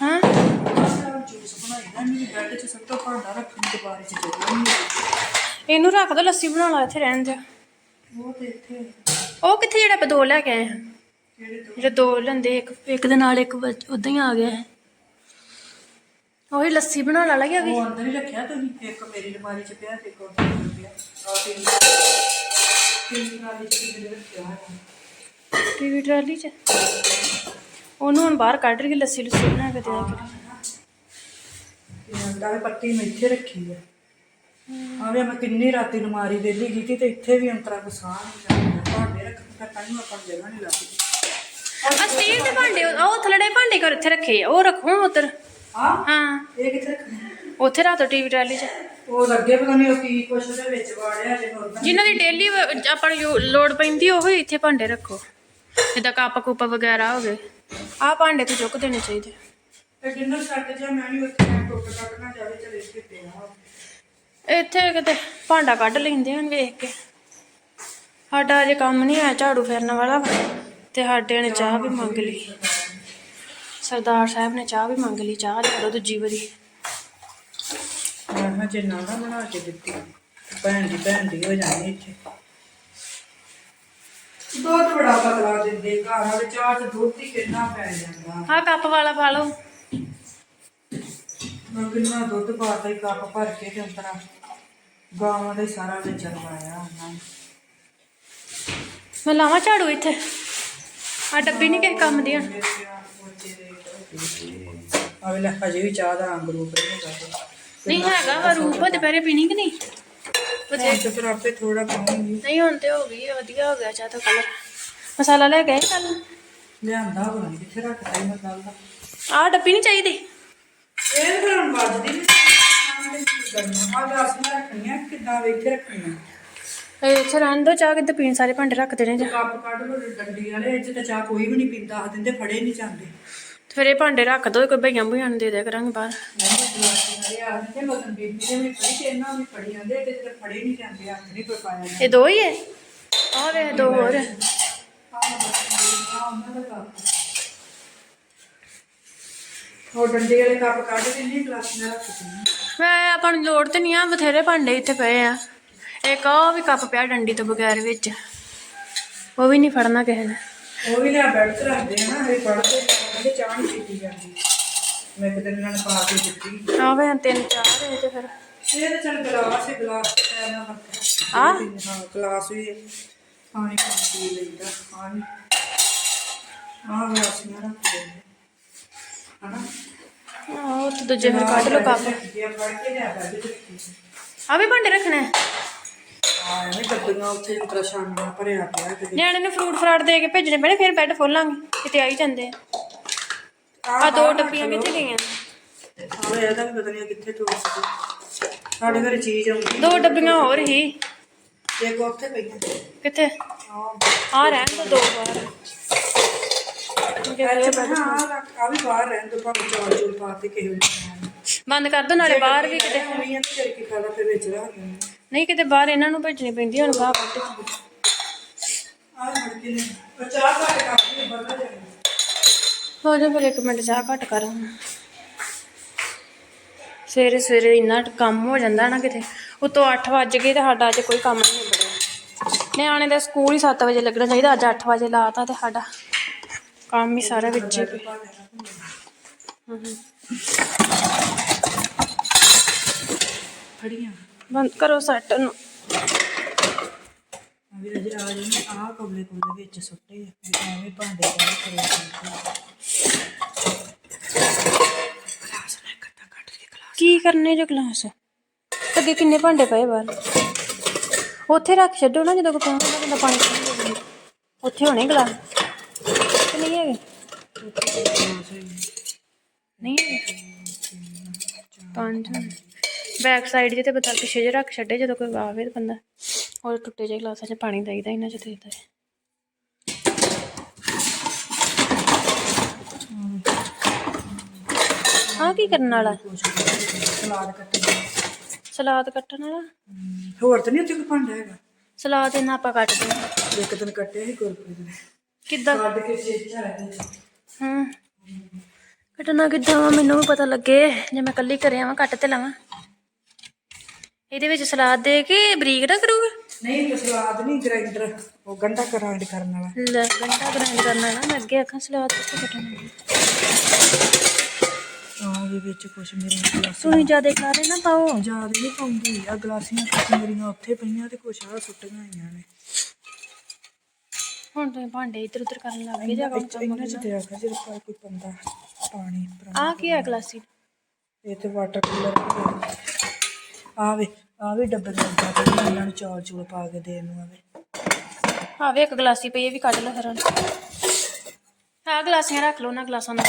ਹਾਂ? ਇਹਨੂੰ ਰੱਖ ਦੋ ਲੱਸੀ ਬਣਾ ਲਾ ਇੱਥੇ ਰਹਿਣ ਦੇ। ਉਹ ਕਿੱਥੇ ਜਿਹੜਾ ਆਪਾਂ ਦੋ ਲੈ ਕੇ ਆਏ ਹਾਂ ਜਿਹੜੇ ਦੋ ਲੈਂਦੇ ਇੱਕ ਇੱਕ ਦੇ ਨਾਲ ਇੱਕ ਉਦਾਂ ਹੀ ਆ ਗਿਆ ਹੈ ਉਹੀ ਲੱਸੀ ਬਣਾ ਲਾ ਲੱਗੇ ਉਹ ਅੰਦਰ ਹੀ ਰੱਖਿਆ ਤੁਸੀਂ ਇੱਕ ਮੇਰੀ ਅਲਮਾਰੀ 'ਚ ਪਿਆ ਤੇ ਇੱਕ ਉੱਧਰ ਪਿਆ ਆ ਤਿੰਨ ਤਿੰਨ ਅਲਮਾਰੀ 'ਚ ਰੱਖਿਆ ਹੈ? ਟੀਵੀ ਟਰਾਲੀ 'ਚ? ਉਹਨੂੰ ਹੁਣ ਬਾਹਰ ਕੱਢ ਕੇ ਲੱਸੀ ਲੁੱਸੀ ਬਣਾ ਕੇ ਦੇ ਤੇ ਅੰਡਾ ਵੀ ਪੱਤੀ ਮੈਂ ਇੱਥੇ ਰੱਖੀ ਹੈ ਆਵੇ ਮੈਂ ਕਿੰਨੀ ਰਾਤੀ ਅਲਮਾਰੀ ਵੇਲੀ ਕੀਤੀ ਤੇ ਇੱਥੇ ਵੀ ਅੰਤਰਾ ਗੁਸਾਨ ਨਹੀਂ ਜਾਂਦਾ। ਭਾਂਡੇ ਰੱਖ ਕੇ ਤਾਂ ਨੂੰ ਆਪਾਂ ਨੂੰ ਜਗ੍ਹਾ ਨਹੀਂ ਲੱਗਦੀ। ਆ ਸਟੀਲ ਦੇ ਭਾਂਡੇ ਉਹ ਥਲੜੇ ਭਾਂਡੇ ਕਰ ਇੱਥੇ ਰੱਖੇ ਆ ਉਹ ਰੱਖੋ ਉਧਰ। ਹਾਂ ਹਾਂ। ਇਹ ਕਿੱਥੇ ਰੱਖਣਾ ਉੱਥੇ ਰੱਖ ਦੋ ਟੀਵੀ ਟਰਾਲੀ 'ਚ। ਉਹ ਲੱਗੇ ਪਤਾ ਨਹੀਂ ਉਹ ਕੀ ਕੁਛ ਉਹਦੇ ਵਿੱਚ ਵਾੜਿਆ ਤੇ ਹੋਰ ਜਿਨ੍ਹਾਂ ਦੀ ਡੇਲੀ ਆਪਾਂ ਨੂੰ ਲੋੜ ਪੈਂਦੀ ਉਹ ਇੱਥੇ ਭਾਂਡੇ ਰੱਖੋ। ਜਿੱਦਾਂ ਕੱਪ ਕੁੱਪ ਵਗੈਰਾ ਹੋ ਆਹ ਭਾਂਡੇ ਤੇ ਚੁੱਕ ਦੇਣੇ ਚਾਹੀਦੇ। ਤੇ ਡਿਨਰ ਸੈੱਟ ਜਾਂ ਮੈਂ ਨਹੀਂ ਉੱਥੇ ਟੁੱਟ ਟੱਟ ਨਾ ਜਾਵੇ ਚਲੇ ਇੱਥੇ ਪਿਆ ਇੱਥੇ ਕਿਤੇ ਭਾਂਡਾ ਕੱਢ ਲੈਂਦੇ ਹਨ ਵੇਖ ਕੇ। ਸਾਡਾ ਅਜੇ ਕੰਮ ਨਹੀਂ ਆਇਆ ਝਾੜੂ ਫੇਰਨ ਵਾਲਾ। ਤੇ ਸਾਡੇ ਨੇ ਚਾਹ ਵੀ ਮੰਗ ਲਈ। ਸਰਦਾਰ ਸਾਹਿਬ ਨੇ ਚਾਹ ਵੀ ਮੰਗ ਲਈ ਚਾਹ ਲਿਆ ਦਿਓ ਦੂਜੀ ਵਾਰੀ। ਮੈਂ ਜੇ ਨਾ ਬਣਾ ਕੇ ਦਿੱਤੀ ਭੈਣ ਦੀ ਭੈਣ ਦੀ ਹੋ ਜਾਣੀ ਇੱਥੇ। ਦੁੱਧ ਬੜਾ ਪਤਲਾ ਦਿੰਦੇ ਘਰ ਵਾਲੇ ਚਾਹ ਚ ਦੁੱਧ ਹੀ ਕਿੰਨਾ ਪੈ ਜਾਂਦਾ। ਆਹ ਕੱਪ ਵਾਲਾ ਪਾ ਲਓ। ਮੈਂ ਕਿੰਨਾ ਦੁੱਧ ਪਾਤਾ ਹੀ ਕੱਪ ਭਰ ਕੇ ਤੇ ਅੰਤਰਾ ਗਾਵਾਂ ਦਾ ਹੀ ਸਾਰਾ ਵਿੱਚ ਲਵਾਇਆ ਉਹਨਾਂ ਨੇ। ਮੈਂ ਲਾਵਾਂ ਝਾੜੂ ਇੱਥੇ। ਆ ਡੱਬੀ ਨਹੀਂ ਕਿਸੇ ਕੰਮ ਦੀਆਂ। ਆਵੇ ਲੈ ਹਜੇ ਵੀ ਚਾਹ ਦਾ ਰੰਗ ਰੂਪ ਨਹੀਂ ਹੈਗਾ। ਨਹੀਂ ਹੈਗਾ ਵਾ ਰੂਪ ਦੁਪਹਿਰੇ ਪੀਣੀ ਕਿ ਨਹੀਂ? ਤੇ ਤੇ ਫਿਰ ਆਪੇ ਥੋੜਾ ਪਾਉਂਗੀ ਨਹੀਂ ਹੁਣ ਤੇ ਹੋ ਗਈ ਵਧੀਆ ਹੋ ਗਿਆ ਚਾਹ ਦਾ ਕਲਰ ਮਸਾਲਾ ਲੈ ਗਏ ਕੱਲ ਲਿਆਂਦਾ ਹੋਣਾ ਨੀ, ਕਿੱਥੇ ਰੱਖਦਾ ਇਹ ਮਸਾਲਾ। ਆਹ ਡੱਬੀ ਨਹੀਂ ਚਾਹੀਦੀ? ਇਹ ਫਿਰ ਹੁਣ ਵੱਜਦੀ ਨਹੀਂ ਕਰਨਾ ਆ ਗਾਸ ਮੈਂ ਰੱਖਣੀਆਂ ਕਿੱਦਾਂ ਵੇਖ ਰੱਖਣੀਆਂ ਇਹ ਇੱਥੇ ਰਹਿਣ ਦੋ ਚਾਹ ਕਿਤੇ ਪੀਣ ਸਾਰੇ ਭਾਂਡੇ ਰੱਖ ਦੇਣੇ ਜਾ। ਕੱਪ ਕੱਢ ਲੋ ਡੰਡੀ ਵਾਲੇ ਇਹ 'ਚ ਤਾਂ ਚਾਹ ਕੋਈ ਵੀ ਨਹੀਂ ਪੀਂਦਾ ਆ ਦਿੰਦੇ ਫੜੇ ਨਹੀਂ ਜਾਂਦੇ। ਤੇ ਫਿਰ ਇਹ ਭਾਂਡੇ ਰੱਖ ਦੋ ਕੋਈ ਭਈਆਂ ਭੁਈਆਂ ਨੂੰ ਦੇ ਦਿਆ ਕਰਾਂਗੇ ਬਾਹਰ। ਆ ਇਹ ਦੋ ਹੀ ਹੈ ਆਹ ਵੇ ਦੋ ਹੋਰ। ਹੈ। ਉਹ ਡੰਡੀ ਵਾਲੇ ਕੱਪ ਕੱਢ ਕੇ ਨਹੀਂ ਗਲਾਸ ਨਾਲ ਰੱਖ ਦਿੰਦੇ ਮੈਂ ਆਪਾਂ ਨੂੰ ਲੋੜ ਤੇ ਨਹੀਂ ਆ ਬਥੇਰੇ ਭਾਂਡੇ ਇੱਥੇ ਪਏ ਆ। ਇੱਕ ਉਹ ਵੀ ਕੱਪ ਪਿਆ ਡੰਡੀ ਤੋਂ ਬਗੈਰ ਵਿੱਚ। ਉਹ ਵੀ ਨਹੀਂ ਫੜਨਾ ਕਿਸੇ ਨੇ। ਉਹ ਵੀ ਲਿਆ ਬੈਠ ਕੇ ਰੱਖਦੇ ਆ ਨਾ ਇਹ ਪੜਦੇ ਕਹਿੰਦੇ ਚਾਹ ਨਹੀਂ ਪੀਤੀ ਜਾਂਦੀ। ਮੈਂ ਇੱਕ ਦਿਨ ਇਹਨਾਂ ਨੂੰ ਪਾ ਕੇ ਦਿੱਤੀ। ਆਹ ਵੇ ਤਿੰਨ ਚਾਰ ਹੈ ਤੇ ਫਿਰ। ਇਹ ਤਾਂ ਚੱਲ ਗਲਾਸ ਹੀ ਗਲਾਸ ਤੇ ਪੈਣਾ ਰੱਖਿਆ ਆ ਹਾਂ? ਗਲਾਸ ਵੀ ਪਾਣੀ ਪੀ ਲਈਦਾ ਪਾਣੀ। ਆਹ ਗਲਾਸ ਮੈਂ ਰੱਖ ਦਿੰਦੇ ਹਨਾ? ਆਹ ਤੇ ਦੂਜੇ ਫਿਰ ਕੱਢ ਲਓ ਕੱਪ। ਇਹ ਫੜ ਕੇ ਲਿਆ ਕਰ ਦਿੱਤੀ ਆ ਵੀ ਭਾਂਡੇ ਰੱਖਣੇ? ਆ। ਆ ਐਵੇਂ ਕੱਦੂਆਂ ਉੱਥੇ ਸ਼ਾਮਾਂ ਭਰਿਆ ਪਿਆ ਨਿਆਣੇ ਨੂੰ ਫਰੂਟ ਫਰਾਟ ਦੇ ਕੇ ਭੇਜਣੇ ਪੈਣੇ ਫਿਰ ਬੈੱਡ ਖੋਲਾਂਗੇ ਕਿਤੇ ਆ ਹੀ ਜਾਂਦੇ ਆ। ਆ ਦੋ ਡੱਬੀਆਂ ਕਿੱਥੇ ਗਈਆਂ? ਆਹ ਇਹਦਾ ਵੀ ਪਤਾ ਨਹੀਂ ਕਿੱਥੇ ਤੋੜ ਸਕੇ ਸਾਡੇ ਘਰੇ ਚੀਜ਼ ਆਉਂਦੀ ਦੋ ਡੱਬੀਆਂ ਹੋਰ ਹੀ। ਇੱਕ ਉੱਥੇ ਪਈਆਂ ਕਿੱਥੇ? ਆ ਰਹਿਣ ਦੋ ਦੋ ਬਾਹਰ। ਕਿਉਂਕਿ ਫਿਰ ਬੈੱਡ- ਹਾਂ ਆ ਵੀ ਬਾਹਰ ਰਹਿਣ ਤੋਂ ਭਾਵੇਂ ਚੌਲ ਚੂਲ ਪਾ ਤੇ ਕਿਸੇ ਨੂੰ ਬੰਦ ਕਰ ਦੋ ਨਾਲੇ ਬਾਹਰ ਵੀ ਕਿਤੇ ਤੇ ਫਿਰ ਵਿੱਚ ਰੱਖ ਨਹੀਂ ਕਿਤੇ ਬਾਹਰ ਇਹਨਾਂ ਨੂੰ ਭੇਜਣੀ ਪੈਂਦੀ ਹੁਣ ਬਾਹਰ ਆ ਮੜ ਕੇ ਨੇ ਉਹ ਚਾਹ ਪਾ ਕੇ ਕਾਫੀ ਨੇ ਬਦਲ ਜਾਣੀ। ਹੋ ਜਾ ਫਿਰ ਇੱਕ ਮਿੰਟ ਚਾਹ ਘੱਟ ਕਰ। ਸਵੇਰੇ ਸਵੇਰੇ ਇੰਨਾ ਕੰਮ ਹੋ ਜਾਂਦਾ ਨਾ ਕਿਤੇ। ਉਤੋਂ 8 ਵਜ ਗਏ ਤੇ ਸਾਡਾ ਅੱਜ ਕੋਈ ਕੰਮ ਨਹੀਂ ਨਿਬੜਿਆ। ਨਿਆਣੇ ਦਾ ਸਕੂਲ ਹੀ 7 ਵਜੇ ਲੱਗਣਾ ਚਾਹੀਦਾ ਅੱਜ 8 ਵਜੇ ਲਾਤਾ ਤੇ ਸਾਡਾ ਕੰਮ ਹੀ ਸਾਰਾ ਵਿੱਚ ਹੀ। ਫੜੀਆਂ। ਬੰਦ ਕਰੋ ਸੈੱਟ ਨੂੰ। ਆ ਵੀ ਅਜੇ ਆ ਜਾਣੀ ਆ ਕਬਲੇ ਕੋਲੇ ਵਿੱਚ ਸੁੱਟੇ ਐਵੇਂ ਭਾਂਡੇ ਕਰੇ ਕੀ ਕਰਨੇ ਜੋ ਗਲਾਸ? ਅੱਗੇ ਕਿੰਨੇ ਭਾਂਡੇ ਪਏ ਬਾਹਰ? ਉੱਥੇ ਰੱਖ ਛੱਡੋ ਨਾ ਜਦੋਂ ਕੋਈ ਪਹੁੰਚਦਾ ਬੰਦਾ ਪਾਣੀ ਪੀ ਲੈਂਦਾ। ਉੱਥੇ ਹੋਣੇ ਗਲਾਸ? ਕਿ ਨਹੀਂ ਹੈਗੇ? ਨਹੀਂ ਹੈਗੇ? ਪੰਜ ਬੈਕ ਸਾਈਡ ਜੇ ਤੇ ਪਿੱਛੇ ਜੇ ਰੱਖ ਛੱਡੇ, ਜਦੋਂ ਕੋਈ ਆਵੇ ਤਾਂ ਬੰਦਾ ਉਹ ਟੁੱਟੇ ਜਿਹੇ ਗਲਾਸਾਂ 'ਚ ਪਾਣੀ ਦੇਈਦਾ ਇਹਨਾਂ 'ਚ ਦੇਈਦਾ ਹੈ। ਆਹ ਕੀ ਕਰਨ ਵਾਲਾ? ਸਲਾਦ ਕੱਟੇ ਸਲਾਦ ਕੱਟਣ ਵਾਲਾ? ਹੋਰ ਤਾਂ ਨਹੀਂ ਉੱਥੇ ਕੋਈ ਭਾਂਡਾ ਹੈਗਾ? ਸਲਾਦ ਇਹਨਾਂ ਆਪਾਂ ਕੱਟ ਦੇਣਾ ਇੱਕ ਦਿਨ ਕੱਟੇ ਸੀ ਗੁਰਪ੍ਰੀਤ ਨੇ। ਕਿੱਦਾਂ? ਕੱਢ ਕੇ ਚੇਚਾ ਇਹਦੇ ਹੂੰ। ਕੱਟਣਾ ਕਿੱਦਾਂ ਵਾ ਮੈਨੂੰ ਵੀ ਪਤਾ ਲੱਗੇ। ਜੇ ਮੈਂ ਕੱਲੀ ਕਰਿਆ ਵਾਂ ਕੱਟ ਤੇ ਲਾਵਾਂ। ਇਹਦੇ ਵਿੱਚ ਸਲਾਦ ਦੇ ਕੇ ਬਰੀਕ ਨਾ ਕਰੂਗਾ? ਨਹੀਂ ਤੇ ਸਲਾਦ ਨਹੀਂ ਗ੍ਰਾਈਂਡਰ ਉਹ ਗੰਡਾ ਗ੍ਰਾਈਂਡ ਕਰਨ ਵਾਲਾ। ਲੈ ਗੰਡਾ ਗ੍ਰਾਈਂਡ ਕਰਨਾ ਨਾ ਮੈਂ ਅੱਗੇ ਆਖਾਂ ਸਲਾਦ ਕਿੱਥੇ ਕੱਟਣਾ। ਦੇ ਵਿੱਚ ਕੁਛ ਮੇਰੀਆਂ ਸੁਣੀ ਜਿਆਦੇ ਖਾਰੇ ਨਾ ਪਾਓ ਜ਼ਿਆਦਾ ਨਹੀਂ ਪਾਉਂਦੀ ਆ ਗਲਾਸੀਆਂ ਕੁਛ ਮੇਰੀਆਂ ਉੱਥੇ ਪਈਆਂ ਤੇ ਕੁਛ ਆ ਸੁੱਟੀਆਂ ਹੋਈਆਂ ਨੇ। ਹੁਣ ਤੁਸੀਂ ਭਾਂਡੇ ਇੱਧਰ ਉੱਧਰ ਕਰਨ ਲੱਗ ਗਏ ਜਾਂ ਇਹਨਾਂ ਚ ਤੇ ਆਖਾ ਜਿਹੜਾ ਕੋਈ ਕੋਈ ਬੰਦਾ ਪਾਣੀ ਆ ਕੀ ਆ ਗਲਾਸੀ ਇਹ ਤੇ ਵਾਟਰ ਕੂਲਰ ਆ। ਵੇ ਆ ਵੀ ਡੱਬੇ ਦੇ ਅੰਦਰ ਤੇ ਇਹਨਾਂ ਨੂੰ ਚੌਲ ਚੂਲ ਪਾ ਕੇ ਦੇਣ ਨੂੰ ਆਵੇ। ਹਾਂ ਵੇ ਇੱਕ ਗਲਾਸੀ ਪਈ ਇਹ ਵੀ ਕੱਢ ਲਓ ਫਿਰ ਹਾਂ ਗਲਾਸੀਆਂ ਰੱਖ ਲਓ ਨਾ ਗਲਾਸਾਂ ਦਾ।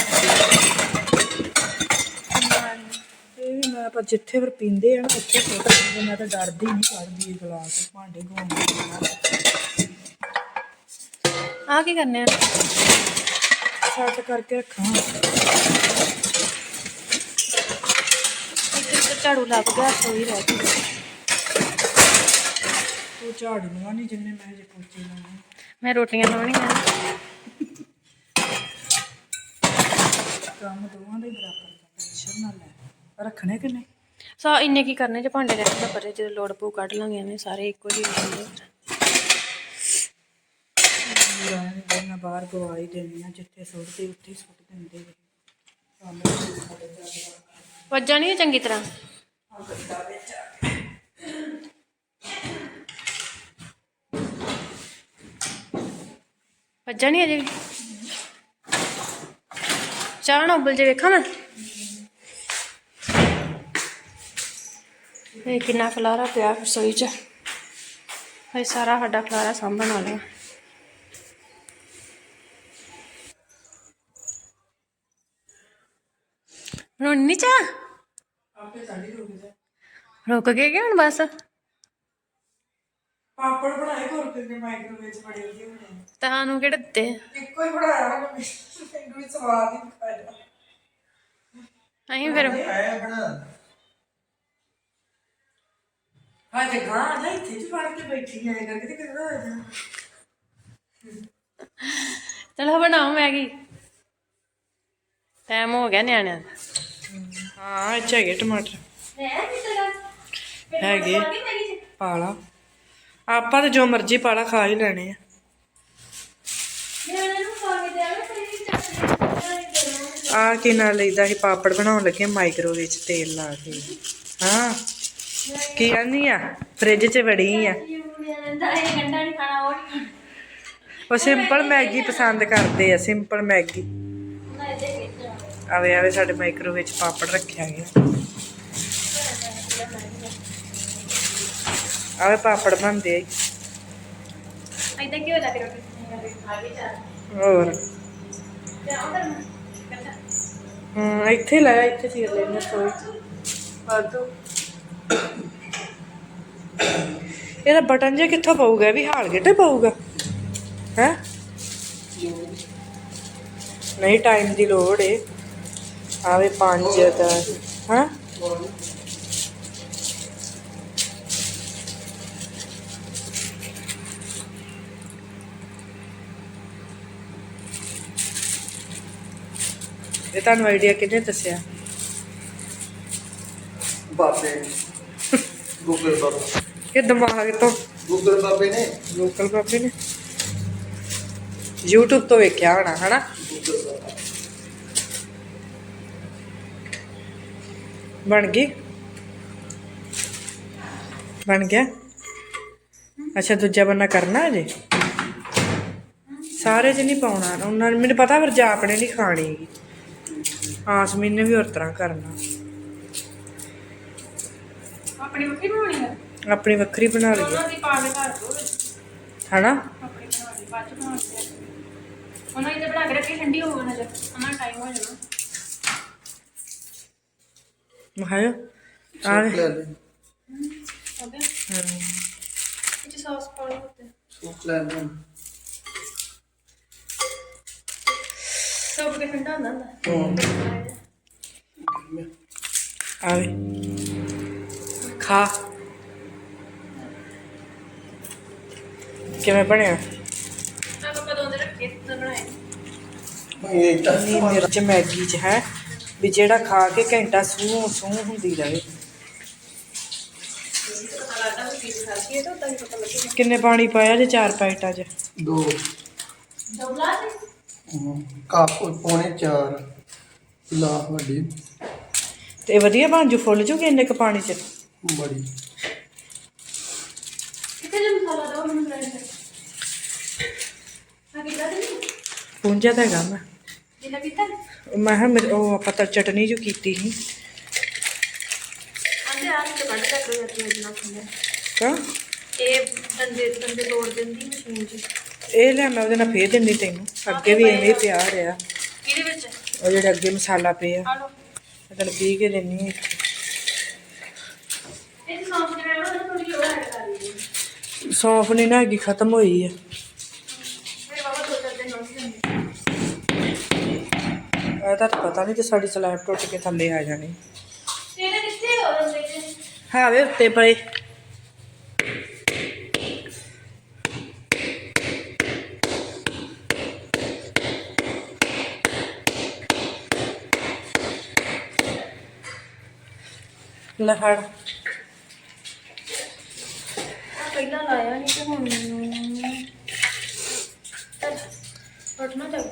ਪਰ ਜਿੱਥੇ ਫਿਰ ਪੀਂਦੇ ਆ ਨਾ ਉੱਥੇ ਸੁੱਟ ਦਿੰਦੇ ਮੈਂ ਤਾਂ ਡਰਦੀ ਨਹੀਂ ਕੱਢਦੀ ਇਹ ਗਲਾਸ ਭਾਂਡੇ ਗਵਾਉਂਦੀ ਆ ਕੀ ਕਰਨੇ ਆ? ਸੈੱਟ ਕਰਕੇ ਰੱਖਾਂ। ਝਾੜੂ ਲੱਗ ਗਿਆ ਸੋਈ ਰਹਿ ਗਈ। ਤੂੰ ਝਾੜੂ ਨੂੰ ਨਹੀਂ ਜਿੰਨੇ ਮੈਂ ਜੇ ਪੋਚੇ ਲਾਉਣੇ। ਮੈਂ ਰੋਟੀਆਂ ਲਾਉਣੀਆਂ ਕੰਮ ਦੋਵਾਂ ਦਾ ਬਰਾਬਰ ਦਾ ਟੈਨਸ਼ਨ ਨਾ ਲੈ। ਰੱਖਣੇ ਕਿ ਨਹੀਂ? ਸਾ ਇੰਨੇ ਕੀ ਕਰਨੇ ਜੇ ਭਾਂਡੇ ਰੱਖ ਦਾ ਪਰੇ ਜਦੋਂ ਲੋੜ ਪਊ ਕੱਢ ਲਾਂਗੇ ਐਵੇਂ ਸਾਰੇ ਇੱਕੋ ਜਿਹੇ ਹੁੰਦੇ ਮੈਂ ਬਾਹਰ ਗਵਾ ਹੀ ਦੇਣੀ ਆ ਜਿੱਥੇ ਸੁੱਟਦੇ ਉੱਥੇ ਹੀ ਸੁੱਟ ਦਿੰਦੇ ਨੇ। ਕੰਮ ਨਹੀਂ ਸਾਡੇ ਜਾਂਦਾ ਵੱਜਾ ਨਹੀਂ ਚੰਗੀ ਤਰ੍ਹਾਂ। ਵੱਜਾ ਨਹੀਂ ਅਜੇ ਚਾਹ ਨਾ ਉਬਲ ਜੇ ਵੇਖਾਂ ਮੈਂ। ਇਹ ਕਿੰਨਾ ਖਲਾਰਾ ਪਿਆ ਰਸੋਈ 'ਚ। ਇਹ ਸਾਰਾ ਸਾਡਾ ਖਲਾਰਾ ਸਾਂਭਣ ਵਾਲਾ ਬਣਾਉਣੀ ਨਹੀਂ ਚਾਹ ਆਪੇ ਸਾਡੀ ਰੁਕ ਜਾ। ਰੁਕ ਗਏ ਕਿ ਹੁਣ ਬਸ? ਪਾਪੜ ਬਣਾਏ ਘਰ ਤੇ ਮਾਈਕ੍ਰੋਵੇਵ ਚ ਬੜੇ ਵਧੀਆ ਬਣੇ ਤੁਹਾਨੂੰ ਕਿਹੜੇ ਦਿੱਤੇ? ਇੱਕੋ ਹੀ ਬਣਾਇਆ ਨਾ ਮੈਨੂੰ ਵੀ ਸਵਾਦ ਹੀ ਖਾਇਆ ਅਸੀਂ ਫਿਰ ਹਾਂ ਤੇ ਗਾਂ ਨਾ ਇੱਥੇ ਚ ਫੜ ਕੇ ਬੈਠੀ ਆਏ ਕਰਕੇ ਤੇ ਕਿਹਦਾ ਹੋਇਆ ਜਾ। ਚਲੋ ਬਣਾਓ ਮੈਗੀ। ਟਾਈਮ ਹੋ ਗਿਆ ਨਿਆਣਿਆਂ ਦਾ। ਹਾਂ ਅੱਛਾ ਹੈਗੇ ਟਮਾਟਰ। ਹੈਗੇ। ਪਾਲਾ। ਆਪਾਂ ਤਾਂ ਜੋ ਮਰਜ਼ੀ ਪਾਲਾ ਖਾ ਹੀ ਲੈਣੇ ਆ। ਆ ਕੇ ਨਾਲ ਲਈਦਾ ਸੀ? ਪਾਪੜ ਬਣਾਉਣ ਲੱਗੇ ਮਾਈਕ੍ਰੋਵੇਵ ਚ ਤੇਲ ਲਾ ਕੇ। ਹਾਂ। ਕੀ ਆਨੀ ਆ? ਫ੍ਰਿਜ 'ਚ ਵੜੀ ਆ। ਉਹ ਸਿੰਪਲ ਮੈਗੀ ਪਸੰਦ ਕਰਦੇ ਆ ਸਿੰਪਲ ਮੈਗੀ। ਆਵੇ ਆਵੇ, ਸਾਡੇ ਮਾਈਕ੍ਰੋਵੇਵ 'ਚ ਪਾਪੜ ਰੱਖਿਆ ਗਿਆ। ਆਵੇ, ਪਾਪੜ ਬਣਦੇ ਆ ਇਦਾਂ ਕਿਉਂ ਲੱਗ ਰਿਹਾ ਹੋਰ? ਹੂੰ, ਇੱਥੇ ਲੈ, ਇੱਥੇ ਚੀਰ ਲੈਣੇ ਸੋਈ ਵਾਧੂ। ਇਹਦਾ ਬਟਨ ਜੇ ਕਿੱਥੋਂ ਪਊਗਾ? ਇਹ ਵੀ ਹਾਲ ਗੇਟੇ ਪਊਗਾ? ਹੈ? ਨਹੀਂ ਟਾਈਮ ਦੀ ਲੋੜ ਏ। ਆਵੇ 5 ਦਾ ਹਾਂ? ਇਹ ਤੁਹਾਨੂੰ ਆਈਡੀਆ ਕਿਹਨੇ ਦੱਸਿਆ? ਬਾਬੇ ਗੂਗਲ ਬਾਬਾ। ਕਿ ਦਿਮਾਗ ਤੋਂ। ਗੂਗਲ ਬਾਬੇ ਨੇ? ਲੋਕਲ ਬਾਬੇ ਨੇ। YouTube ਤੋਂ ਵੇਖਿਆ ਹੋਣਾ ਹਨਾ? ਗੂਗਲ ਬਣ ਗਈ? ਬਣ ਗਿਆ? ਅੱਛਾ ਦੂਜਾ ਬੰਨਾ ਕਰਨਾ ਅਜੇ ਸਾਰੇ ਚ ਨਹੀਂ ਪਾਉਣਾ। ਉਹਨਾਂ ਨੇ ਮੈਨੂੰ ਪਤਾ ਫਿਰ ਜਾ ਆਪਣੇ ਨਹੀਂ ਖਾਣੀ। ਆਸਮੀਨ ਨੇ ਵੀ ਹੋਰ ਤਰ੍ਹਾਂ ਕਰਨਾ। ਆਪਣੀ ਵੱਖਰੀ ਬਣਾਉਣੀ ਹੈ ਆਪਣੀ ਵੱਖਰੀ ਬਣਾ ਲਈ ਉਹਨਾਂ ਦੀ ਪਾ ਕੇ ਧਰ ਦੋ ਹਨਾ? ਆਪਣੀ ਬਣਾ ਲਈ ਬਾਅਦ ਚ ਬਣਾ ਲਈ ਉਹਨਾਂ ਇਹਦੇ ਬਣਾ ਕੇ ਰੱਖੀ ਠੰਡੀ ਹੋਵੇ ਨਾ ਜਦ ਉਹਨਾਂ ਟਾਈਮ ਹੋ ਜਾਣਾ। ਮਹਾਇਓ ਆ ਲੈ ਲੈ। ਹੋ ਗਿਆ? ਇਹ ਚ ਸੌਸ ਪਾ ਲਓ ਉੱਤੇ। ਸੂਪ ਲੈ ਲੈ। ਸਭ ਕੇ ਠੰਡਾ ਹੁੰਦਾ। ਹੁੰਦਾ ਆਵੇ ਖਾ। ਕਿਵੇਂ ਬਣਿਆ? ਕਦੋਂ ਦੇ ਰੱਖੇ ਬਣਾਏ ਮਿਰਚ ਮੈਗੀ 'ਚ ਹੈ ਵੀ ਜਿਹੜਾ ਖਾ ਕੇ ਘੰਟਾ ਸੂਹ ਸੂਹ ਹੁੰਦੀ ਰਹੇ। ਕਿੰਨੇ ਪਾਣੀ ਪਾਇਆ ਜੇ ਚਾਰ ਪੈਕਟਾਂ 'ਚ? ਦੋ। ਹਮ, ਕੱਪ ਪੌਣੇ ਚਾਰ। ਲਾ ਵੱਡੀ। ਤੇ ਵਧੀਆ ਬਣ ਜੂ ਫੁੱਲ ਜੂਗੇ ਇੰਨੇ ਕ ਪਾਣੀ 'ਚ? ਬੜੀ। ਕਿੱਥੇ ਜੇ ਮਸਾਲਾ ਦੋ ਮੈਨੂੰ ਗ੍ਰਾਈਂਡ ਆ ਕਿੱਦਾਂ ਦੇ ਪੁੰਜਾ ਤਾਂ ਹੈਗਾ ਮੈਂ। ਜਿੱਲਾ ਕੀਤਾ? ਮੈਂ ਕਿਹਾ ਮੇਰੇ ਉਹ ਆਪਾਂ ਤਾਂ ਚਟਨੀ ਜੋ ਕੀਤੀ ਸੀ। ਆਂਦੇ ਤੇ ਨਾ ਤਾਂ ਇਹ ਦੰਦੇ ਦੰਦੇ ਤੋੜ ਦਿੰਦੀ ਮਸ਼ੀਨ 'ਚ। ਇਹ ਲੈ ਮੈਂ ਉਹਦੇ ਨਾਲ ਫੇਰ ਦਿੰਦੀ ਤੈਨੂੰ। ਅੱਗੇ ਵੀ ਐਵੇਂ ਪਿਆ ਰਿਹਾ ਕਿਹਦੇ ਵਿੱਚ? ਉਹ ਜਿਹੜੇ ਅੱਗੇ ਮਸਾਲਾ ਪਿਆ। ਆ ਲੋ ਮੈਂ ਤੈਨੂੰ ਪੀ ਕੇ ਦਿੰਨੀ ਆ ਇਹ ਸੌਂਫ ਜਿਵੇਂ ਉਹਨਾਂ ਨੂੰ ਥੋੜੀ ਹੋਰ ਐਡ ਕਰ ਲਈ ਸੌਂਫ ਨਹੀਂ ਨਾ ਹੈਗੀ, ਖਤਮ ਹੋਈ ਹੈ ਮੇਰੇ ਇਹ ਤਾਂ ਪਤਾ ਨਹੀਂ ਤੇ ਸਾਡੀ ਸਲੈਬ ਟੁੱਟ ਕੇ ਥੱਲੇ ਆ ਜਾਣੀ। ਤੇਰੇ ਕਿੱਥੇ ਹੋ ਰਹੇ ਨੇ ਹਾਂ ਵੇ ਉੱਤੇ ਪਏ। ਲੈ ਫੜ ਆ ਪਹਿਲਾਂ ਲਾਇਆ ਨਹੀਂ ਤੇ ਹੁਣ ਚੱਲ ਪਟਨਾ ਚੱਲ।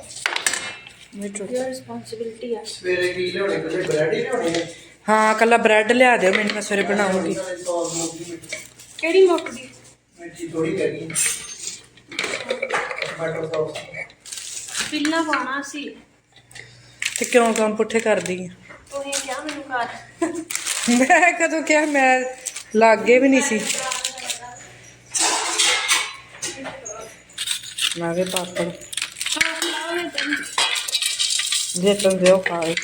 ਮਿੱਠੂ ਯੂਰ ਰਿਸਪੌਂਸਿਬਿਲਟੀ ਆ। ਸਵੇਰੇ ਕੀ ਲਿਆਉਣੇ? ਕੱਲੇ ਬ੍ਰੈਡ ਹੀ ਲਿਆਉਣੇ ਨੇ ਹਾਂ ਕੱਲਾ ਬ੍ਰੈਡ ਲਿਆ ਦਿਓ ਮੈਨੂੰ ਮੈਂ ਸਵੇਰੇ ਬਣਾਉਂਗੀ। ਕਿਹੜੀ ਮੁੱਕ ਗਈ ਮਿਰਚੀ ਥੋੜੀ ਕਰੀ ਟਮਾਟੋ ਸੌਸ ਪਿੱਲਾ ਪਾਉਣਾ ਸੀ। ਤੇ ਕਿਉਂ ਕੰਮ ਪੁੱਠੇ ਕਰਦੀ ਆ? ਤੁਸੀਂ ਕਿਹਾ ਮੈਨੂੰ ਕਰ ਮੈਂ ਕਦੋਂ ਕਿਹਾ ਮੈਂ ਲਾਗੇ ਵੀ ਨਹੀਂ ਸੀ। ਲਾਗੇ ਪਾਪੜ ਜੇ ਤੁਮ ਦਿਓ ਖਾਏ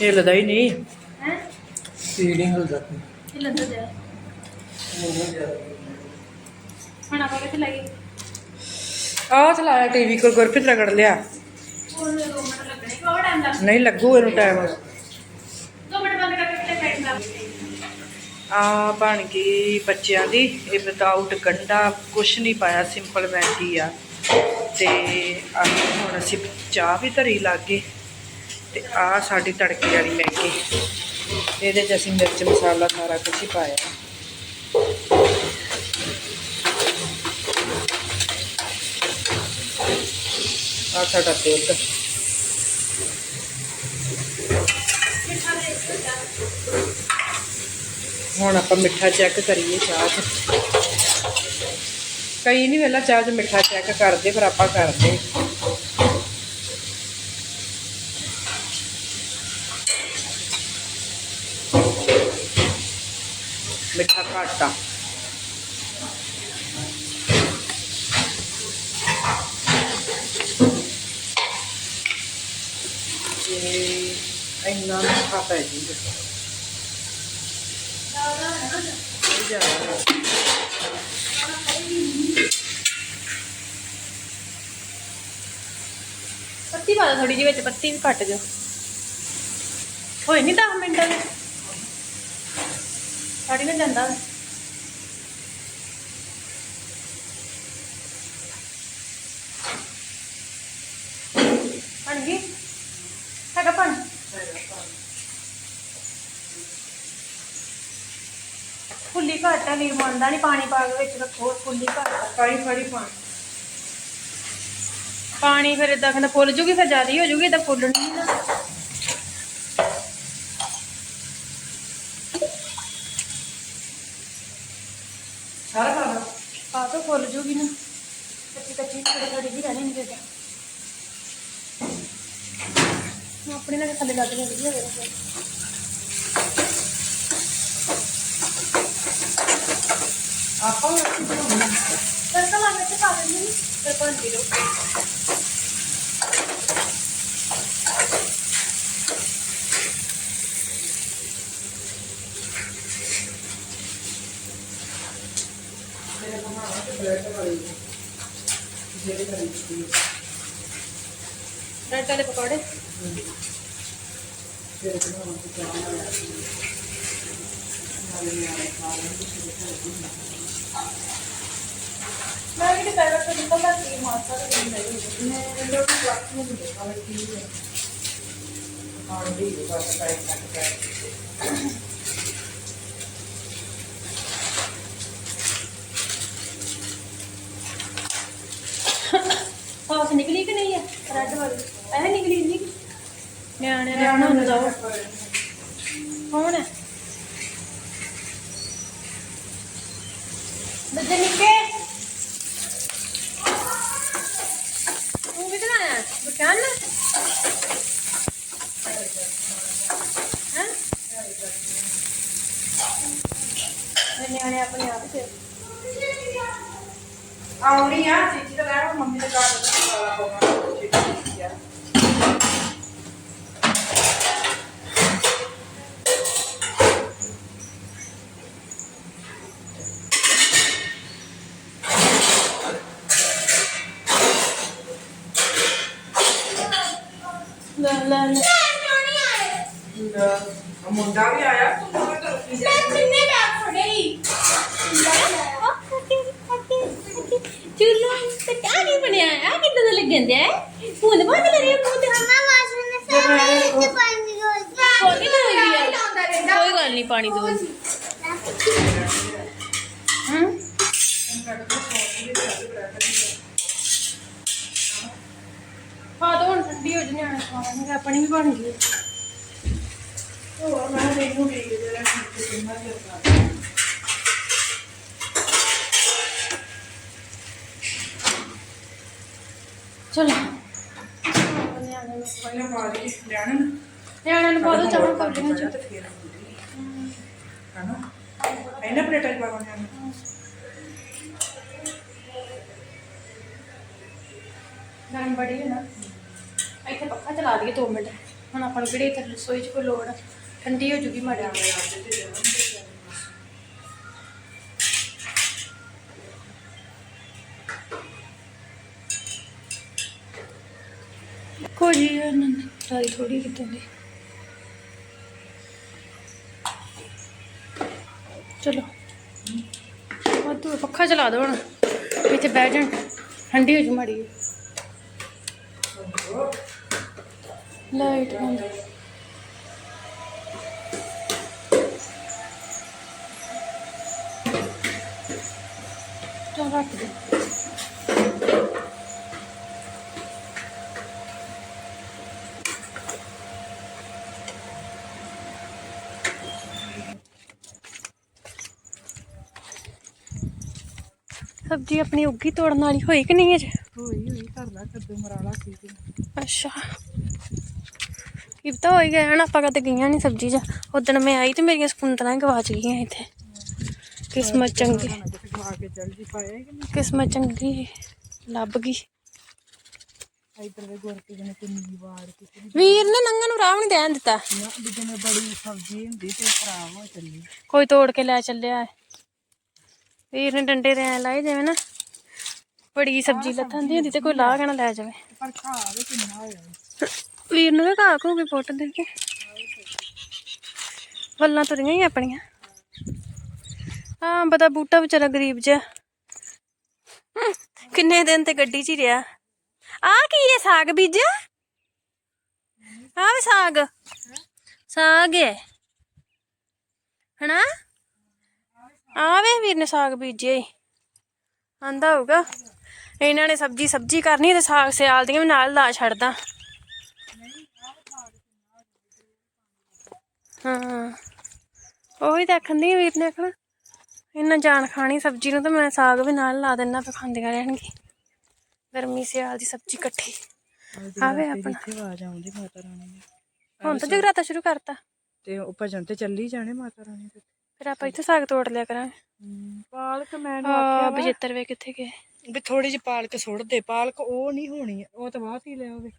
ਹਿੱਲਦਾ ਹੀ ਨਹੀਂ। ਹੈ? ਫੀਡਿੰਗ ਹੋ ਜਾਂਦੀ ਇਹ ਲੱਗ ਜਾ ਹੁਣ ਆਪਾਂ ਕਿੱਥੇ ਲੱਗੇ ਆਹ ਚਲਾਇਆ ਟੀਵੀ ਕੋਲ ਗੁਰਪ੍ਰੀਤ ਰਗੜ ਲਿਆ। ਹੁਣ ਦੋ ਮਿੰਟ ਲੱਗਣੇ ਕਿਉਂ ਟਾਈਮ ਨਹੀਂ ਲੱਗੂ ਇਹਨੂੰ ਟਾਈਮ ਦੋ ਮਿੰਟ ਬੰਦ ਕਰਕੇ ਕਿੱਥੇ ਫੈਟ ਲੱਗ ਆ ਬਣ ਗਈ ਬੱਚਿਆਂ ਦੀ ਇਹ ਵਿਦਆਊਟ ਗੰਡਾ ਕੁਛ ਨਹੀਂ ਪਾਇਆ ਸਿੰਪਲ ਮੈਗੀ ਆ। ਤੇ ਆ ਹੁਣ ਅਸੀਂ ਚਾਹ ਵੀ ਧਰੀ ਲਾਗੇ ਤੇ ਆ ਸਾਡੀ ਤੜਕੇ ਵਾਲੀ ਮੈਗੀ। ਇਹਦੇ ਚ ਅਸੀਂ ਮਿਰਚ ਮਸਾਲਾ ਸਾਰਾ ਕੁਝ ਹੀ ਪਾਇਆ। ਆ ਸਾਡਾ ਦੁੱਧ ਹੁਣ ਆਪਾਂ ਮਿੱਠਾ ਚੈੱਕ ਕਰੀਏ ਚਾਹ 'ਚ। ਕਈ ਨਹੀਂ ਵੇਲਾ ਚਾਹ 'ਚ ਮਿੱਠਾ ਚੈੱਕ ਕਰਦੇ, ਪਰ ਆਪਾਂ ਕਰਦੇ। ਮਿੱਠਾ ਘੱਟ ਆ ਇਹ ਪੈ ਜੂਗਾ ਪੱਤੀ ਪਾ ਥੋੜੀ ਜਿਹੀ ਵਿੱਚ, ਪੱਤੀ ਵੀ ਕੱਟ ਜੋ ਹੋਏ ਨਹੀਂ 10 ਮਿੰਟਾਂ ਦੇ? ਸਾਡੀ ਨਾ ਜਾਂਦਾ। ਬਣ ਵੀਰ ਮੰਨਦਾ ਨਹੀਂ ਪਾਣੀ ਪਾ ਕੇ ਵਿੱਚ ਰੱਖੋ ਫੁੱਲੀ ਘੱਟ ਆ। ਫੜੀ ਪਾਣੀ। ਪਾਣੀ ਫਿਰ ਇਦਾਂ ਕਹਿੰਦਾ ਫੁੱਲ ਜੂਗੀ ਫਿਰ ਜ਼ਿਆਦਾ ਹੀ ਜੂਗੀ ਇਦਾਂ ਫੁੱਲਣੀ ਨਹੀਂ ਨਾ। ਸਾਰਾ ਪਾ ਲਓ ਪਾ ਤਾਂ ਫੁੱਲ ਜੂਗੀ ਨਾ। ਕੱਚੀ ਕੱਚੀ ਥੋੜੀ ਥੋੜੀ ਜਿਹੀ ਰਹਿਣੀ ਨਹੀਂ ਚਾਹੀਦਾ ਮੈਂ ਆਪਣੇ ਨਾਲ ਥੱਲੇ ਲੱਗ ਜਾਂਦੀ ਹੈ ਫਿਰ ਆਪਾਂ ਨੂੰ ਅੱਛੀ ਬਣਾਉਣੀ ਆ। ਤੜਕਾ ਲਾ ਕੇ ਪਾ ਦਿੰਦੀ ਨਹੀਂ ਫਿਰ ਬਣ ਦੀ ਰੋ ਬ੍ਰੈਡ ਵਾਲੇ ਪਕੌੜੇ ਮੈਂ ਵੀ ਤਾਂ ਕਰ ਰਿਹਾ ਤਾਂ ਕਿ ਮਾਸਾ ਦੇ ਨਹੀਂ ਨਿਕਲੀ ਕਿ ਨਹੀਂ ਹੈ ਰੈੱਡ ਵਾਲੀ। ਇਹ ਨਿਕਲੀ ਨਹੀਂ? ਨਿਆਣੇ ਨੇ ਜਾਓ। ਕੌਣ ਹੈ ਬੱਚੇ ਨਿੱਕੇ ਤੂੰ ਕਿੱਥੇ ਆਇਆ ਦੁਕਾਨ ਨਾ ਹਾਂ ਨਿਆਣੇ ਆਪਣੇ ਆਪ ਤੇ ਆਉਣੀ ਆ ਚੀਚੀ ਤਾਂ ਲੈ ਮੰਮੀ ਦੇ ਘਰ ਦਾ ਵਾਲਾ ਪਾਉਣਾ ਆ ਲੈ ਲੈ ਲੈ ਮੁੰਡਾ ਵੀ ਆਇਆ ਤੂੰ ਤਾਂ ਕਰਦੀ ਜਾ ਚੁੱਲ੍ਹਾ ਤੇ ਕਿਆ ਨਹੀਂ ਬਣਿਆ ਆ ਕਿੱਦਾਂ ਦਾ ਲੱਗਣ ਦਿਆ ਫੋਨ ਬੰਦ ਕਰਿਆ ਮੂੰਹ ਤੇ ਕੋਈ ਕੋਈ ਗੱਲ ਨਹੀਂ ਪਾਣੀ ਦੋ ਹੂੰ ਹਾਂ ਤਾਂ ਹੁਣ ਠੰਡੀ ਹੋ ਜਣੀ ਆਣਾ ਖਾਣੀ ਆਪਣੀ ਵੀ ਬਣ ਗਈ ਹੋਰ ਮੈਂ ਦੇਖੂ ਵੀ ਜਿਹੜਾ ਕਿੰਨਾ ਜਿਹਾ ਚਲੋ। ਪਹਿਲਾਂ ਮਾਰੀ ਲੈਣ ਨਿਆਣਿਆਂ ਨੂੰ ਬਹੁਤ ਚਾਹ ਕਰ ਦੇਣਾ ਤੇ ਹਨਾ ਇਹਨਾਂ ਪਲੇਟਾਂ ਚ ਪਾਉਣੇ ਆ ਗਰਮ ਬੜੀ ਹੈ ਨਾ। ਇੱਥੇ ਪੱਖਾ ਚਲਾ ਦਈਏ 2 ਮਿੰਟ। ਹੁਣ ਆਪਾਂ ਨੂੰ ਕਿਹੜੀ ਇੱਥੇ ਰਸੋਈ 'ਚ ਕੋਈ ਲੋੜ ਆ? ਠੰਡੀ ਹੋ ਜੂਗੀ ਮਾੜੀ ਕੋਈ ਨਹੀਂ ਸਾਰੀ ਥੋੜੀ ਕਿਤੇ ਦੀ। ਚਲੋ। ਵਾਧੂ ਪੱਖਾ ਚਲਾ ਦੋ ਹੁਣ। ਇੱਥੇ ਬਹਿ ਜਾਣ। ਠੰਡੀ ਹੋ ਜੂ ਮਾੜੀ ਲਾਈਟ ਬੰਦ ਚਲ ਰੱਖ ਦੇ ਸਬਜ਼ੀ ਆਪਣੀ ਉੱਗੀ ਤੋੜਨ ਵਾਲੀ ਹੋਈ ਕਿ ਨਹੀਂ ਅਜੇ? ਹੋਈ ਹੋਈ ਘਰ ਦਾ ਕੱਦੂ ਮਰਾਲਾ ਸੀ ਅੱਛਾ। ਕੀ ਪਤਾ ਹੋਈ ਗਿਆ ਨਾ ਆਪਾਂ ਕਦੇ ਗਈਆਂ ਨਹੀਂ ਸਬਜ਼ੀ ਜਾਂ ਉਦੋਂ ਮੈਂ ਆਈ ਤੇ ਮੇਰੀਆਂ ਸਕੁੰਤਲਾਂ ਗਵਾਚ ਗਈਆਂ ਇੱਥੇ। ਕਿਸਮਤ ਚੰਗੀ। ਕਿਸਮਤ ਚੰਗੀ ਲੱਭ ਗਈ। ਵਾਰ ਨੇ ਨੰਗਾ ਨੂੰ ਨਹੀਂ ਦੇਣ ਦਿੱਤਾ। ਕੋਈ ਤੋੜ ਕੇ ਲੈ ਚੱਲਿਆ। ਹੈ ਵੀਰ ਨੇ ਡੰਡੇ ਦੇ ਐ ਲਾਏ ਜਿਵੇਂ ਨਾ ਬੜੀ ਸਬਜ਼ੀ ਲੱਥਾਂਦੀ ਹੁੰਦੀ ਤੇ ਕੋਈ ਲਾਹ ਕੇ ਨਾ ਲੈ ਜਾਵੇ। ਪਰ ਖਾ ਵੀ ਕਿੰਨਾ ਹੋਇਆ। ਵੀਰ ਨੂੰ ਵੀ ਘਾਹ ਘੂ ਕੇ ਪੁੱਟ ਦੇ ਕੇ। ਵੱਲਾਂ ਤੁਰੀਆਂ ਹੀ ਆਪਣੀਆਂ। ਹਾਂ ਬਤਾ ਬੂਟਾ ਵਿਚਾਰਾ ਗਰੀਬ ਜਿਹਾ। ਕਿੰਨੇ ਦਿਨ ਤੇ ਗੱਡੀ 'ਚ ਹੀ ਰਿਹਾ। ਆ ਕੀ ਇਹ ਸਾਗ ਬੀਜਿਆ ਆ ਵੀ ਸਾਗ। ਸਾਗ ਹੈ। ਹਨਾ? ਆ ਵੇ ਵੀਰ ਨੇ ਸਾਗ ਬੀਜਿਆ ਹੀ। ਆਂਦਾ ਹੋਊਗਾ। ਇਹਨਾਂ ਨੇ ਸਬਜੀ ਸਬਜੀ ਕਰਨੀ ਤੇ ਸਾਗ ਸਿਆਲ ਦੀਆਂ ਨਾਲ ਲਾ ਛੱਡਦਾ। ਹਾਂ। ਉਹੀ ਤਾਂ ਆਖੰਦੀ ਵੀਰ ਨੇ ਆਖਣਾ। ਇਹਨਾਂ ਜਾਨ ਖਾਣੀ ਸਬਜ਼ੀ ਨੂੰ ਤਾਂ ਮੈਂ ਸਾਗ ਵੀ ਨਾਲ ਲਾ ਦੇਣਾ ਫੇ ਖਾਂਦੀਆਂ ਰਹਿਣਗੇ। ਗਰਮੀ ਸਿਆਲ ਦੀ ਸਬਜ਼ੀ ਇਕੱਠੀ। ਆਵੇ ਆਪਣਾ। ਇੱਥੇ ਆਵਾਜ਼ ਆਉਂਦੀ ਮਾਤਾ ਰਾਣੀ ਦੀ ਹੁਣ ਤਾਂ ਜਗਰਾਤਾ ਸ਼ੁਰੂ ਕਰਤਾ। ਤੇ ਉਹ ਭਜਨ ਤੇ ਚੱਲੀ ਜਾਣੇ ਮਾਤਾ ਰਾਣੀ ਦੇ ਫਿਰ ਆਪਾਂ ਇੱਥੇ ਸਾਗ ਤੋੜ ਲਿਆ ਕਰਾਂਗੇ। ਪਾਲਕ ਮੈਂ ਆ ਬਜਿੱਤਰ ਵੇ ਕਿੱਥੇ ਗਏ? ਵੀ ਥੋੜੀ ਜਿਹੀ ਪਾਲਕ ਸੁੱਟ ਦੇ ਪਾਲਕ ਉਹ ਨਹੀਂ ਹੋਣੀ ਉਹ ਤਾਂ ਬਾਅਦ ਹੀ ਲਿਆਓਗੇ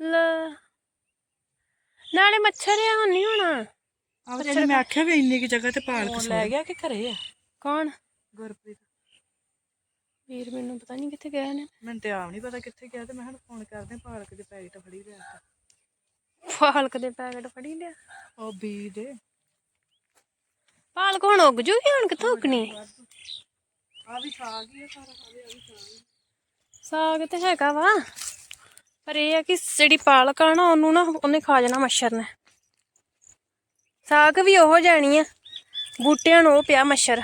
ਲੈ ਨਾਲੇ ਮੱਛਰ ਆ ਹੁਣ ਨਹੀਂ ਹੋਣਾ। ਆਹ ਜਿਹੜੀ ਮੈਂ ਆਖਿਆ ਵੀ ਇੰਨੀ ਕਿ ਜਗ੍ਹਾ ਤੇ ਪਾਲਕ ਸੁੱਟ। ਲੈ ਗਿਆ ਕਿ ਘਰੇ ਆ? ਕੌਣ? ਗੁਰਪ੍ਰੀਤ। ਵੀਰ ਮੈਨੂੰ ਪਤਾ ਨਹੀਂ ਕਿੱਥੇ ਗਏ ਨੇ ਮੈਨੂੰ ਤੇ ਆਪ ਨਹੀਂ ਪਤਾ ਕਿੱਥੇ ਗਿਆ ਤੇ ਮੈਂ ਹੁਣ ਫੋਨ ਕਰਦੇ ਪਾਲਕ ਦੇ ਪੈਕਟ ਫੜੀ ਲਿਆ। ਪਾਲਕ ਦੇ ਪੈਕਟ ਫੜੀ ਲਿਆ? ਉਹ ਬੀ ਦੇ। ਪਾਲਕ ਹੁਣ ਉੱਗ ਜੂਗੀ ਹੁਣ ਕਿੱਥੋਂ ਉੱਗਣੀ? ਆ ਵੀ ਖਾ ਗਈ ਸਾਰਾ ਖਾ ਲਿਆ ਵੀ ਗਈ ਸਾਗ ਤੇ ਹੈਗਾ ਵਾ ਪਰ ਇਹ ਆ ਕਿ ਜਿਹੜੀ ਪਾਲਕ ਆ ਨਾ ਉਹਨੂੰ ਨਾ ਉਹਨੇ ਖਾ ਜਾਣਾ ਮੱਛਰ ਨੇ। ਸਾਗ ਵੀ ਉਹ ਜਾਣੀ ਆ ਬੂਟਿਆਂ ਨੂੰ ਉਹ ਪਿਆ ਮੱਛਰ।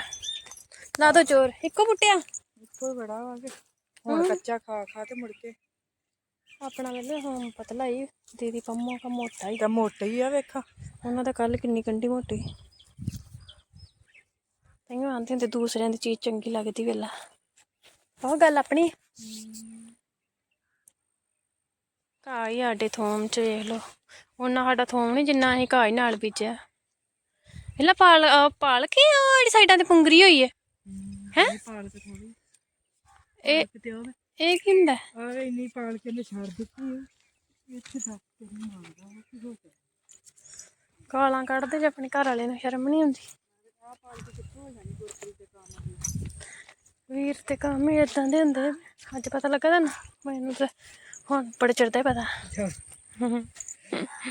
ਲਾ ਦੋ ਚੋਰ ਇੱਕੋ ਬੂਟਿਆ? ਇੱਕੋ ਹੀ ਬੜਾ ਵਾ ਕਿ ਹੁਣ ਕੱਚਾ ਖਾ ਖਾ ਤੇ ਮੁੜ ਕੇ। ਆਪਣਾ ਵੇਲੇ ਹਾਂ ਪਤਲਾ ਹੀ ਦੀਦੀ ਪੰਮੋ ਕਾ ਮੋਟਾ ਹੀ। ਤਾਂ ਮੋਟਾ ਹੀ ਆ ਵੇਖਾ। ਉਹਨਾਂ ਦਾ ਕੱਲ ਕਿੰਨੀ ਕੰਡੀ ਮੋਟੀ। ਤੈਨੂੰ ਆਂਦੇ ਹੁੰਦੇ ਦੂਸਰਿਆਂ ਦੀ ਚੀਜ਼ ਚੰਗੀ ਲੱਗਦੀ ਵੇਲਾ। ਉਹ ਗੱਲ ਆਪਣੀ। ਘਾਹ ਹੀ ਸਾਡੇ ਥੋਮ ਚ ਵੇਖ ਲਓ। ਉਹਨਾਂ ਸਾਡਾ ਥੋਮ ਨਹੀਂ ਜਿੰਨਾ ਅਸੀਂ ਘਾਹ ਹੀ ਨਾਲ ਬੀਜਿਆ। ਇਹਲਾ ਪਾਲ ਅਹ ਪਾਲ ਕੇ ਆ ਜਿਹੜੀ ਸਾਈਡਾਂ ਤੇ ਪੁੰਗਰੀ ਹੋਈ ਹੈ? ਹੈਂ? ਥੋੜੀ ਇਹ ਕਿਤੇ ਉਹ ਇਹ ਕੀ ਹੁੰਦਾ? ਆ ਇੰਨੀ ਪਾਲਕ ਨੇ ਛੱਡ ਦਿੱਤੀ। ਇੱਥੇ ਤੱਕ ਤੇ ਨਹੀਂ ਉਹ ਕੀ ਹੋ ਗਿਆ? ਗਾਲਾਂ ਕੱਢਦੇ ਜੇ ਆਪਣੇ ਘਰ ਵਾਲੇ ਨੂੰ ਸ਼ਰਮ ਨਹੀਂ ਆਉਂਦੀ। ਵੀਰ ਤੇ ਕੰਮ ਹੀ ਇਦਾਂ ਦੇ ਹੁੰਦੇ ਅੱਜ ਪਤਾ ਲੱਗਾ ਤੁਹਾਨੂੰ? ਮੈਨੂੰ ਤਾਂ ਹੁਣ ਬੜੇ ਚਿਰ ਦਾ ਹੀ ਪਤਾ।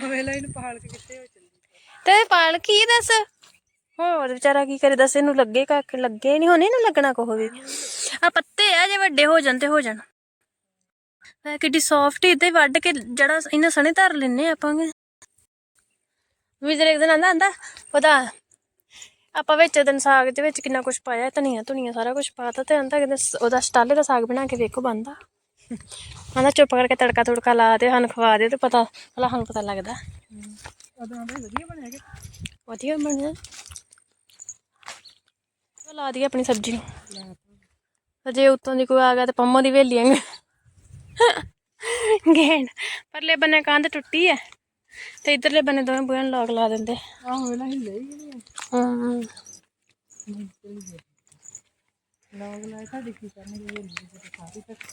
ਵੇਲਾ ਇਹਨੂੰ ਪਾਲਕ ਕਿੱਥੇ ਹੋ ਚੱਲੀ ਤੇ ਪਾਲ ਕੀ ਦੱਸ? ਹੋਰ ਵਿਚਾਰਾ ਕੀ ਕਰੇ ਦੱਸ? ਇਹਨੂੰ ਲੱਗੇ ਕੱਖ ਲੱਗੇ ਨਹੀਂ ਹੋਣੇ ਇਹਨੂੰ ਲੱਗਣਾ ਕੋਹ ਵੀ। ਆ ਪੱਤੇ ਆ ਜੇ ਵੱਡੇ ਹੋ ਜਾਣ ਤੇ ਹੋ ਜਾਣ। ਮੈਂ ਕਿੱਡੀ ਸੌਫਟ ਇਦਾਂ ਵੱਢ ਕੇ ਜੜਾ ਇਹਨਾਂ ਸਣੇ ਧਰ ਲੈਨੇ ਆਪਾਂ ਵੀ ਜਰੇ ਇੱਕ ਦਿਨ ਆਂਦਾ ਆਂਦਾ ਉਹਦਾ ਆਪਾਂ ਵਿੱਚ ਦਿਨ ਸਾਗ ਦੇ ਵਿੱਚ ਕਿੰਨਾ ਕੁਝ ਪਾਇਆ ਧਨੀਆ ਧੁਨੀਆ ਸਾਰਾ ਕੁਝ ਪਾਤਾ ਤੇ ਆਂਦਾ ਕਿ ਉਹਦਾ ਸਟਾਲੇ ਦਾ ਸਾਗ ਬਣਾ ਕੇ ਵੇਖੋ ਬੰਦਾ ਆਂਦਾ ਚੁੱਪ ਕਰਕੇ ਤੜਕਾ ਤੁੜਕਾ ਲਾ ਦੇ ਸਾਨੂੰ ਖਵਾ ਦੇ ਤੇ ਪਤਾ ਭਲਾ ਸਾਨੂੰ ਪਤਾ ਲੱਗਦਾ। ਉਦੋਂ ਆਂਦਾ ਵਧੀਆ ਬਣਿਆ ਕਿ? ਵਧੀਆ ਬਣਿਆ। ਉਹ ਲਾ ਦੀ ਆਪਣੀ ਸਬਜ਼ੀ ਨੂੰ। ਅਜੇ ਉੱਤੋਂ ਦੀ ਕੋਈ ਆ ਗਿਆ ਤੇ ਪੰਮੋ ਦੀ ਵੇਲੀ ਆਂਗੇ ਗੇਣ ਪਰਲੇ ਬੰਨੇ ਕੰਧ ਟੁੱਟੀ ਐ। ਤੇ ਇਧਰਲੇ ਬੰਨੇ ਦੋਵੇਂ ਬੂਹੇ ਨੂੰ ਲੋਕ ਲਾ ਦਿੰਦੇ। ਆਹੋ ਵੇਲਾ ਹਿੱਲੇ ਹੀ ਨਹੀਂ ਹੂੰ। ਲੋਗ ਲਾਏ ਤੁਹਾਡੇ ਕੀ ਕਰਨਗੇ ਇਹ ਨਹੀਂ ਤੇ ਸਾਰੀ ਤੱਕ